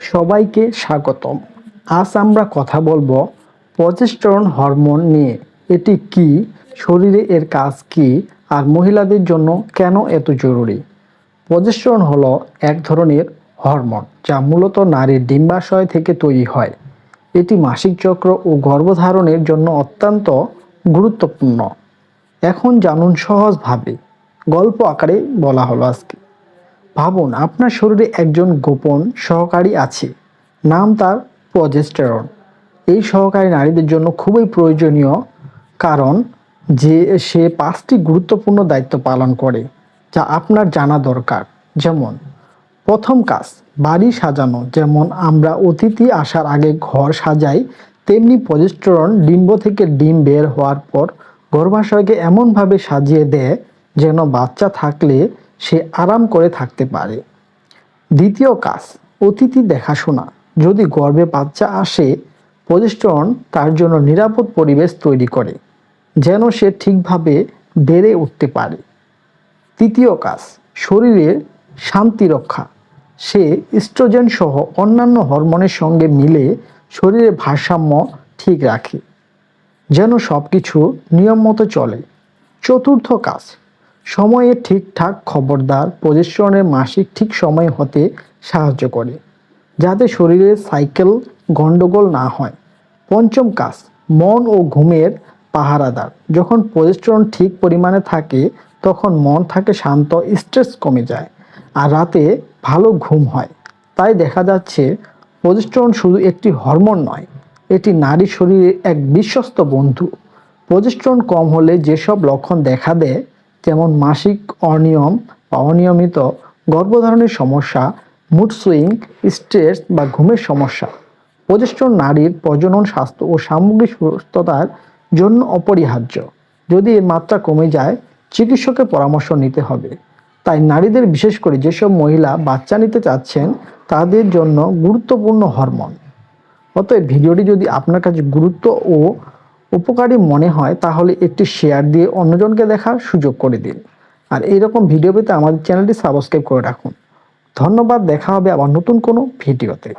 সবাইকে স্বাগতম। আজ আমরা কথা বলব প্রজেস্টেরন হরমোন নিয়ে। এটি কি? শরীরে এর কাজ কি? আর মহিলাদের জন্য কেন এত জরুরি? প্রজেস্টেরন হলো এক ধরনের হরমোন যা মূলত নারীর ডিম্বাশয় থেকে তৈরি হয়। এটি মাসিক চক্র ও গর্ভধারণের জন্য অত্যন্ত গুরুত্বপূর্ণ। এখন জানুন সহজভাবে। গল্প আকারে বলা হলো আজকে। ভাবুন, আপনার শরীরে একজন গোপন সহকারী আছে। নাম তার প্রজেস্টেরন। এই সহকারী নারীদের জন্য খুবই প্রয়োজনীয় কারণ যে সে পাঁচটি গুরুত্বপূর্ণ দায়িত্ব পালন করে, যা আপনার জানা দরকার। যেমন, প্রথম কাজ, বাড়ি সাজানো। যেমন, আমরা অতিথি আসার আগে ঘর সাজাই, তেমনি প্রজেস্টেরন ডিম্ব থেকে ডিম বের হওয়ার পর গর্ভাশয়কে এমনভাবে সাজিয়ে দেয় যেন বাচ্চা থাকলে সে আরাম করে থাকতে পারে। দ্বিতীয় কাজ, অতিথি দেখাশোনা। যদি গর্ভে বাচ্চা আসে প্রজেস্টেরন তার জন্য নিরাপদ পরিবেশ তৈরি করে, যেন সে ঠিকভাবে বেড়ে উঠতে পারে। তৃতীয় কাজ শরীরের শান্তি রক্ষা। সে ইস্ট্রোজেন সহ অন্যান্য হরমোনের সঙ্গে মিলে শরীরের ভারসাম্য ঠিক রাখে, যেন সব কিছু নিয়ম মতো চলে। চতুর্থ কাজ সময়ে ঠিকঠাক খবরদার প্রজেস্টরনের মাসিক ঠিক সময় হতে সাহায্য করে, যাতে শরীরের সাইকেল গণ্ডগোল না হয়। পঞ্চম কাজ, মন ও ঘুমের পাহারাদার। যখন প্রজেস্টরন ঠিক পরিমাণে থাকে, তখন মন থাকে শান্ত স্ট্রেস কমে যায় আর রাতে ভালো ঘুম হয়। তাই দেখা যাচ্ছে প্রজেস্টরন শুধু একটি হরমোন নয়, এটি নারী শরীরের এক বিশ্বস্ত বন্ধু। প্রজেস্ট্রন কম হলে যেসব লক্ষণ দেখা দেয় যেমন মাসিক অনিয়ম বা অনিয়মিত গর্ভধারণের সমস্যা মুড সুইং স্ট্রেস বা ঘুমের সমস্যা। প্রজেস্ট্রন নারীর প্রজনন স্বাস্থ্য ও সামগ্রিক সুস্থতার জন্য অপরিহার্য। যদি এর মাত্রা কমে যায়, চিকিৎসকের পরামর্শ নিতে হবে। তাই নারীদের বিশেষ করে যেসব মহিলা বাচ্চা নিতে চাচ্ছেন, তাদের জন্য গুরুত্বপূর্ণ হরমোন। অতএব ভিডিওটি যদি আপনার কাছে গুরুত্ব ও উপকারী মনে হয়, তাহলে একটি শেয়ার দিয়ে অন্যজনকে দেখার সুযোগ করে দিন। আর এইরকম ভিডিও পেতে আমাদের চ্যানেলটি সাবস্ক্রাইব করে রাখুন। ধন্যবাদ, দেখা হবে আবার নতুন কোনো ভিডিওতে